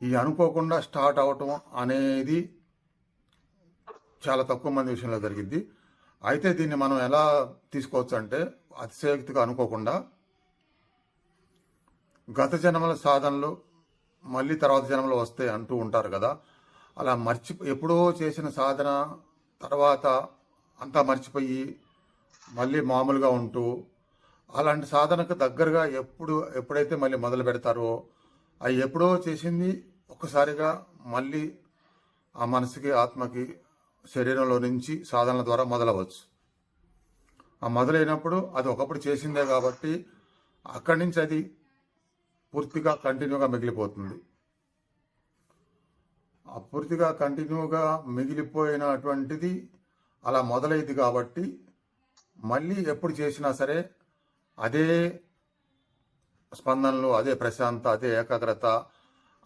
ఈ అనుకోకుండా స్టార్ట్ అవటం అనేది చాలా తక్కువ మంది విషయంలో జరిగింది అయితే దీన్ని మనం ఎలా తీసుకోవచ్చు అంటే అతిశయోక్తిగా అనుకోకుండా గత జన్మల సాధనలు మళ్ళీ తర్వాత జన్మలు వస్తాయి అంటూ ఉంటారు కదా. అలా మర్చి ఎప్పుడో చేసిన సాధన తర్వాత అంతా మర్చిపోయి మళ్ళీ మామూలుగా ఉంటూ అలాంటి సాధనకు దగ్గరగా ఎప్పుడు ఎప్పుడైతే మళ్ళీ మొదలు పెడతారో అవి ఎప్పుడో చేసింది. ఒక్కసారిగా మళ్ళీ ఆ మనసుకి ఆత్మకి శరీరంలో నుంచి సాధనల ద్వారా మొదలవచ్చు. ఆ మొదలైనప్పుడు అది ఒకప్పుడు చేసిందే కాబట్టి అక్కడి నుంచి అది పూర్తిగా కంటిన్యూగా మిగిలిపోతుంది. ఆ పూర్తిగా కంటిన్యూగా మిగిలిపోయినటువంటిది అలా మొదలైంది కాబట్టి మళ్ళీ ఎప్పుడు చేసినా సరే అదే స్పందనలు అదే ప్రశాంత అదే ఏకాగ్రత